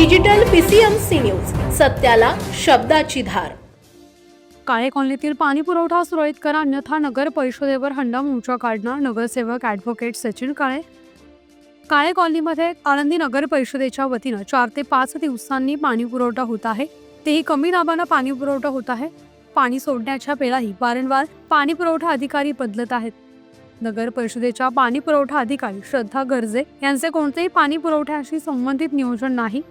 Digital PCMC news सत्याला शब्दाची धार. काळे कॉलनीतील पाणी पुरवठा सुरळीत करा अन्यथा नगर परिषदेवर हंडा मोर्चा काढणार नगरसेवक ॲडव्होकेट सचिन काळे. काळे कॉलनीमध्ये आळंदी नगर परिषदेच्या वतीनं चार ते पाच दिवसांनी पाणी पुरवठा होत आहे. तेही कमी दाबानं पाणी पुरवठा होत आहे. पाणी सोडण्याच्या वेळाही वारंवार पाणी पुरवठा अधिकारी बदलत आहेत. नगर परिषदेच्या पाणी पुरवठा अधिकारी श्रद्धा गर्जे यांचे कोणतेही पाणी पुरवठ्याशी संबंधित नियोजन नाही.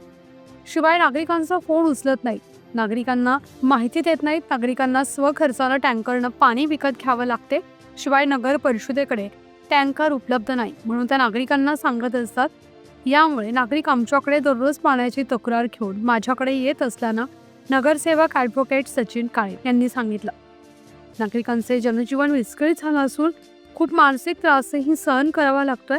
शिवाय नागरिकांचा फोन उचलत नाही नागरिकांना माहिती देत नाहीत. नागरिकांना स्वखर्चानं टँकरनं पाणी विकत घ्यावं लागते. शिवाय नगर परिषदेकडे टँकर उपलब्ध नाही म्हणून त्या नागरिकांना सांगत असतात. यामुळे नागरिक आमच्याकडे दररोज पाण्याची तक्रार घेऊन माझ्याकडे येत असल्यानं नगरसेवक ॲडव्होकेट सचिन काळे यांनी सांगितलं. नागरिकांचे जनजीवन विस्कळीत झालं असून खूप मानसिक त्रासही सहन करावा लागतोय.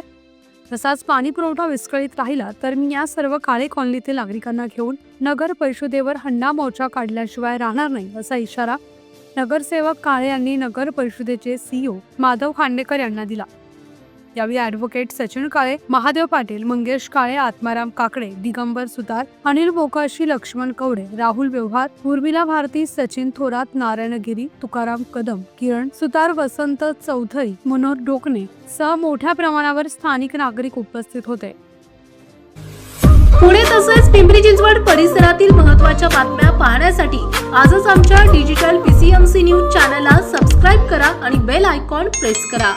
तसाच पाणी पुरवठा विस्कळीत राहिला तर मी या सर्व काळे कॉलनीतील नागरिकांना घेऊन नगर परिषदेवर हंडा मोर्चा काढल्याशिवाय राहणार नाही असा इशारा नगरसेवक काळे यांनी नगर परिषदेचे सीईओ माधव खांडेकर यांना दिला. यावेळी ॲडव्होकेट सचिन काळे महादेव पाटील मंगेश काळे आत्माराम काकडे दिगंबर सुतार अनिल मोकाशी लक्ष्मण कवडे राहुल व्यवहार उर्मिला भारती सचिन थोरात नारायण गिरी तुकाराम कदम किरण सुतार वसंत चौधरी मनोहर डोकणे सह मोठ्या प्रमाणावर स्थानिक नागरिक उपस्थित होते. पुणे तसेच पिंपरी चिंचवड परिसरातील महत्त्वाच्या बातम्या पाहण्यासाठी आजच आमच्या डिजिटल पीसीएमसी न्यूज चॅनलला सबस्क्राईब करा आणि बेल आयकॉन प्रेस करा.